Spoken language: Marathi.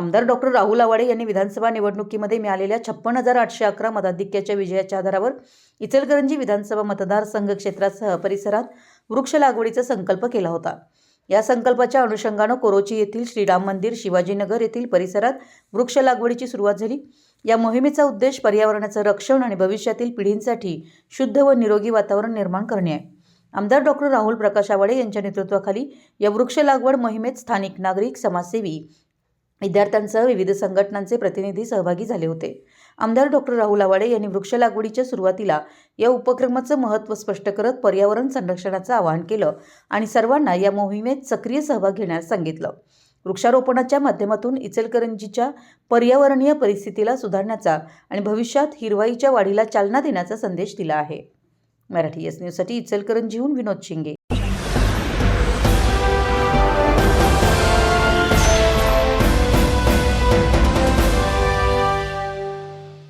आमदार डॉक्टर राहुल आवाडे यांनी विधानसभा निवडणुकीमध्ये मिळालेल्या छप्पन हजार आठशे अकरा मताधिक्याच्या विजयाच्या आधारावर इचलकरंजी विधानसभा मतदारसंघ क्षेत्रासह परिसरात वृक्ष लागवडीचा संकल्प केला होता. या संकल्पाच्या अनुषंगानं कोरोची येथील श्रीराम मंदिर शिवाजीनगर येथील परिसरात वृक्ष लागवडीची सुरुवात झाली. या मोहिमेचा उद्देश पर्यावरणाचं रक्षण आणि भविष्यातील पिढींसाठी शुद्ध व निरोगी वातावरण निर्माण करणे आहे. आमदार डॉक्टर राहुल प्रकाश आवाडे यांच्या नेतृत्वाखाली या वृक्ष लागवड मोहिमेत स्थानिक नागरिक समाजसेवी विद्यार्थ्यांसह विविध संघटनांचे प्रतिनिधी सहभागी झाले होते. आमदार डॉक्टर राहुल आवाडे यांनी वृक्ष लागवडीच्या सुरुवातीला या उपक्रमाचं महत्त्व स्पष्ट करत पर्यावरण संरक्षणाचं आवाहन केलं आणि सर्वांना या मोहिमेत सक्रिय सहभाग घेण्यास सांगितलं. वृक्षारोपणाच्या माध्यमातून इचलकरंजीच्या पर्यावरणीय परिस्थितीला सुधारण्याचा आणि भविष्यात हिरवाईच्या वाढीला चालना देण्याचा संदेश दिला आहे. मराठी एस न्यूजसाठी इचलकरंजीहून विनोद शिंगे.